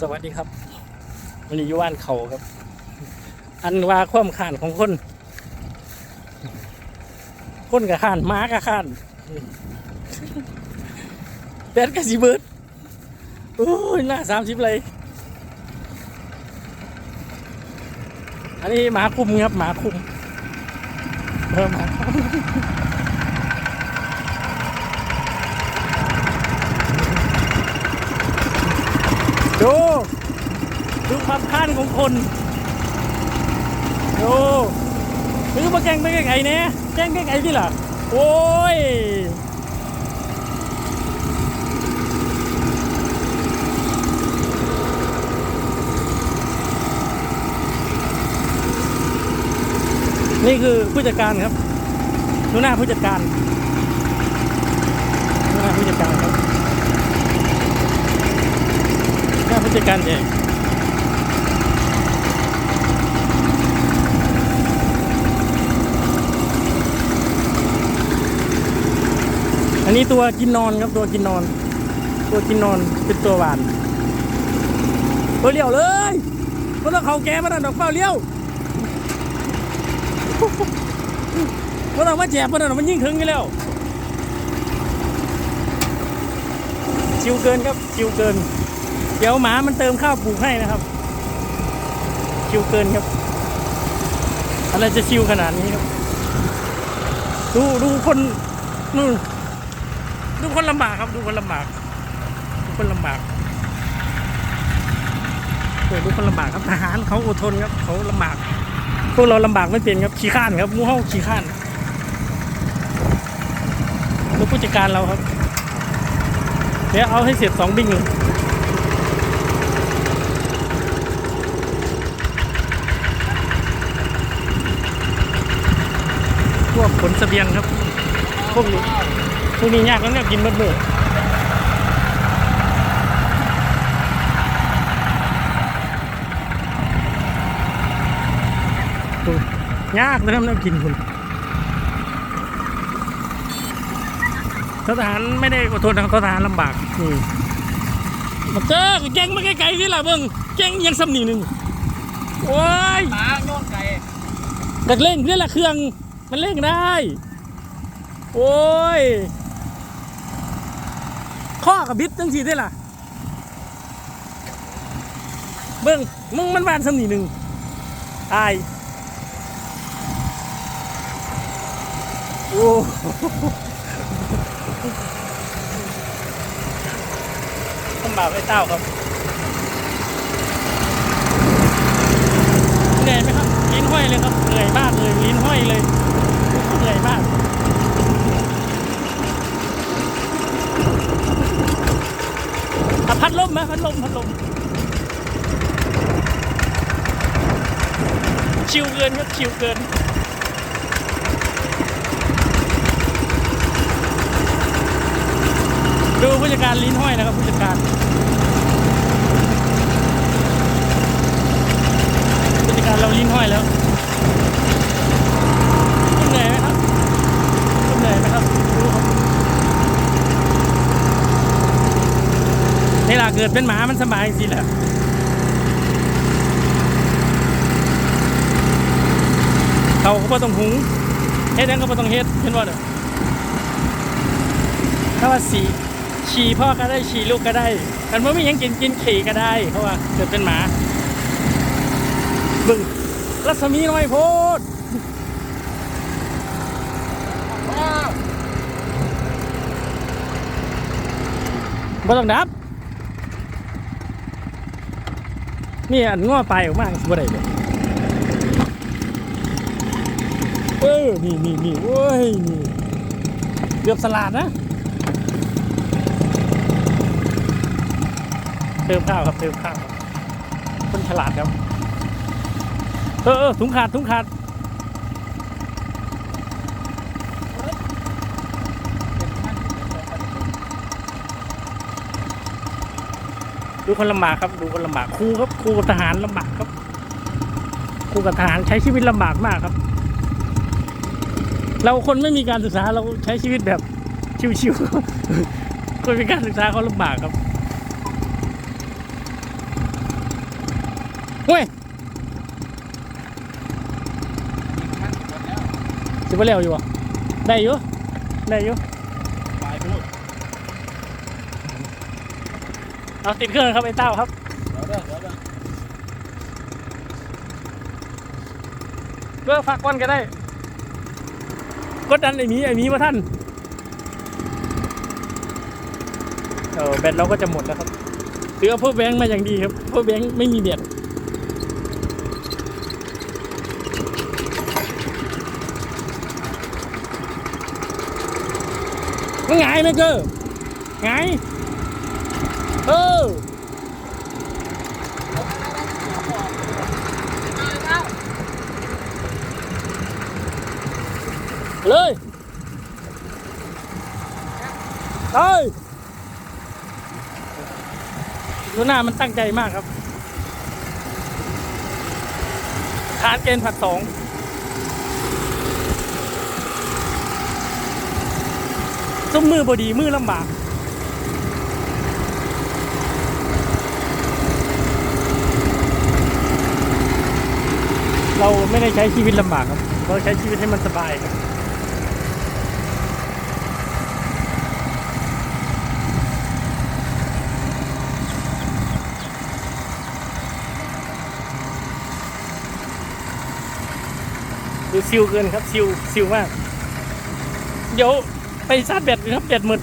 สวัสดีครับวันนี้อยู่บ้านเขาครับ อันว่าความขานของคน คนกับขานม้ากับขานแบดกับสีเบิร์ดโอ้ยหน้าสามสิบเลย อันนี้หมาคุมครับหมาคุมเออหมาคุม ดูดูความข้านของคนดูซื้อมาแกงไปไก่เนี่ยแกงไปไก่ที่ล่ะโอ้ยนี่คือผู้จัดการครับดูหน้าผู้จัดการดูหน้าผู้จัดการครับ จการเองอันนี้ตัวกินนอนครับตัวกินนอน ตัวกินนอนเป็นตัวหวานตัวเลี้ยวเลยมันต้องเขาแกมาดันดอกเป้าเลี้ยวเพราะเรามาแจกเพราะเรามันยิ่งถึงกันแล้วชิวเกินครับชิวเกิน เดี๋ยวหมามันเติมข้าวปลูกให้นะครับ ชิวเกินครับ อะไรจะชิวขนาดนี้ครับ ดูดูคนนู่นดูคนลำบากครับ ดูคนลำบากดูคนลำบากโอ้ดูคนลำบากครับทหารเขาอดทนครับ เขาลำบากพวกเราลำบากไม่เป็นครับขี้ข้านครับมูเฮาขี้ข้านลูผู้จัดการเราครับเดี๋ยวเอาให้เสร็จสองบิ่งเลยพวกข นเสบียงครับพวกนี้พวกนี้ยากแล้วเนี่ยกินมดมือโอ้ยยากนะครับเนี่ยกินคุณทหารไม่ได้ขอโทษนะครับทหารลำบากนี่มาเจอแกงมาไกลๆนี่แหละเบิ้งแกงยังสำนีหนึ่งโอ้ยหมาโยนไก่ดักเร่งนี่แหละเครื่อง มันเร่งได้ โอ้ย ข้อกับบิดตั้งทีได้ล่ะ เบิ้งมึงมันบานสำนีหนึ่งตาย โอ้ลำบากไอ้เต้าครับเหนื่อยไหมครับ ลิ้นห้อยเลยครับ เหนื่อยมากเลย ลิ้นห้อยเลย เหนื่อยมาก อะพัด ลมพัดลมชิวเกินครับชิวเกินดูผู้จัดการลิ้นห้อยนะครับผู้จัดการผู้จัดการเราลิ้นห้อยแล้วคุณเหนื่อยไหมครับคุณเหนื่อยไหมครับดูครับนี่ล่ะ เกิดเป็นหมามันสบายสิแหละเขาก็ต้องหุงเฮ็ดหยังก็ต้องเฮ็ดเห็นว่าเด้อถ้าว่าสีฉี่พ่อก็ได้ฉี่ลูกก็ได้กันว่ามียังกินกินขี่ก็ได้เพราะว่าเกิดเป็นหมาบึ้งรัศมีน้อยโพดบ่ต้องดับ นี่อันง้อไปออกมาสิบ่ได้เลยเออนี่นี่นี่โอ้ยนี่เกือบสลัดนะเติมข้าวครับเติมข้าวครับคนฉลาดครับ เออเออถุงขาดถุงขาด ดูคนลำบากครับ ดูคนลำบากครูครับครูกับทหารลำบากครับครูกับทหารใช้ชีวิตลำบากมากครับ เราคนไม่มีการศึกษาเราใช้ชีวิตแบบชิวๆคนมีการศึกษาเขาลำบากครับเฮ้ยมันหมดแล้วสิบเร็วอยู่วะได้อยู่ได้อยู่ ปลายพูด เอาติดเครื่องครับไอ้เต้าครับเพื่อฝากก้อนก็ได้กดดันไอ้มีไอ้มีมาท่านเออแบตเราก็จะหมดแล้วครับถือเอาพวกแบงค์มาอย่างดีครับพวกแบงค์ไม่มีแบตมันไงไหมเกอร์ไง เออเลยเฮ้ยดูหน้ามันตั้งใจมากครับ ทานเกณฑ์ผัดสองซุ้มมือบดีมือลำบาก เราไม่ได้ใช้ชีวิตลำบากครับ เราใช้ชีวิตให้มันสบายครับดูซิวเกินครับซิวซิวมาก เดี๋ยวไปชาร์จแบตเลยครับแบตหมด